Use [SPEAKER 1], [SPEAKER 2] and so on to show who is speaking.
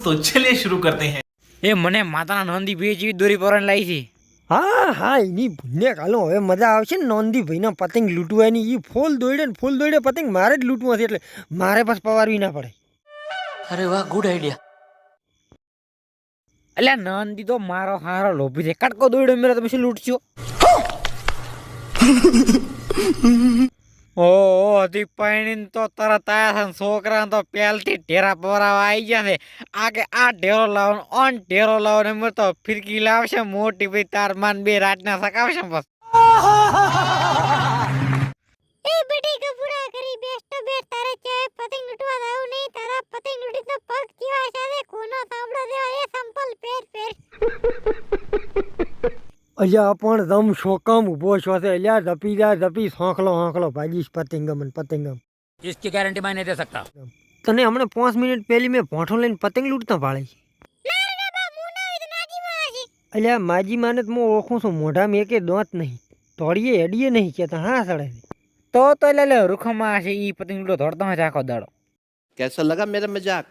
[SPEAKER 1] तो चलिए शुरू करते हैं
[SPEAKER 2] એ મને માતાના નોંધી બે જેવી દોરી પરણ લાવી છે
[SPEAKER 3] હા હા એની ભૂન્ય કાલો હવે મજા આવશે ને નોંધી ભાઈના પતંગ લૂંટવાની એ ફૂલ દોડે ને ફૂલ દોડે પતંગ મારે જ લૂંટવું હશે એટલે મારે પાસ પવારવી ના પડે
[SPEAKER 4] અરે વાહ ગુડ આઈડિયા
[SPEAKER 2] એટલે નંદી તો મારો હારો લોભી છે કટકો દોડ્યો મેરો તમે શું લૂંટશો ઓ હજી પૈણીને તો તરત આયા છે છોકરાને તો પહેલથી ઢેરા પવરાવા આવી ગયા છે. આ આ ઢેરો લાવવાનો, ઓન ઢેરો લાવવાનો, એમ ફિરકી લાવશે, મોટી ભાઈ તાર બે રાતના સકાવશે બસ.
[SPEAKER 5] એ બેટી કપૂરા કરી બેસ્ટ બે તારે ચાય પતંગ લૂંટવા આવું નહીં, તારા પતંગ લૂંટી તો પગ કેવા એ સંપલ પેર પેર
[SPEAKER 3] અલ્યા પણ તમ શોકમ ઊભો છો છે અલ્યા ધપી જા ધપી સોંખલો હોંખલો ભાજીશ પતંગમ ને પતંગમ
[SPEAKER 4] इसकी गारंटी मैं नहीं दे सकता
[SPEAKER 3] તને હમણાં પાંચ મિનિટ પહેલી મેં ભોંઠો લઈને પતંગ લૂંટતા પાડી અલ્યા માજી માને તો હું ઓળખું છું મોઢામાં એકે દોત નહીં તોડીએ એડીએ નહીં કહેતા હા સડે
[SPEAKER 2] તો તો એટલે લે રૂખમાં હશે ઈ પતંગ લૂંટો દોડતો હોય છે આખો દાડો
[SPEAKER 6] कैसा लगा मेरा मजाक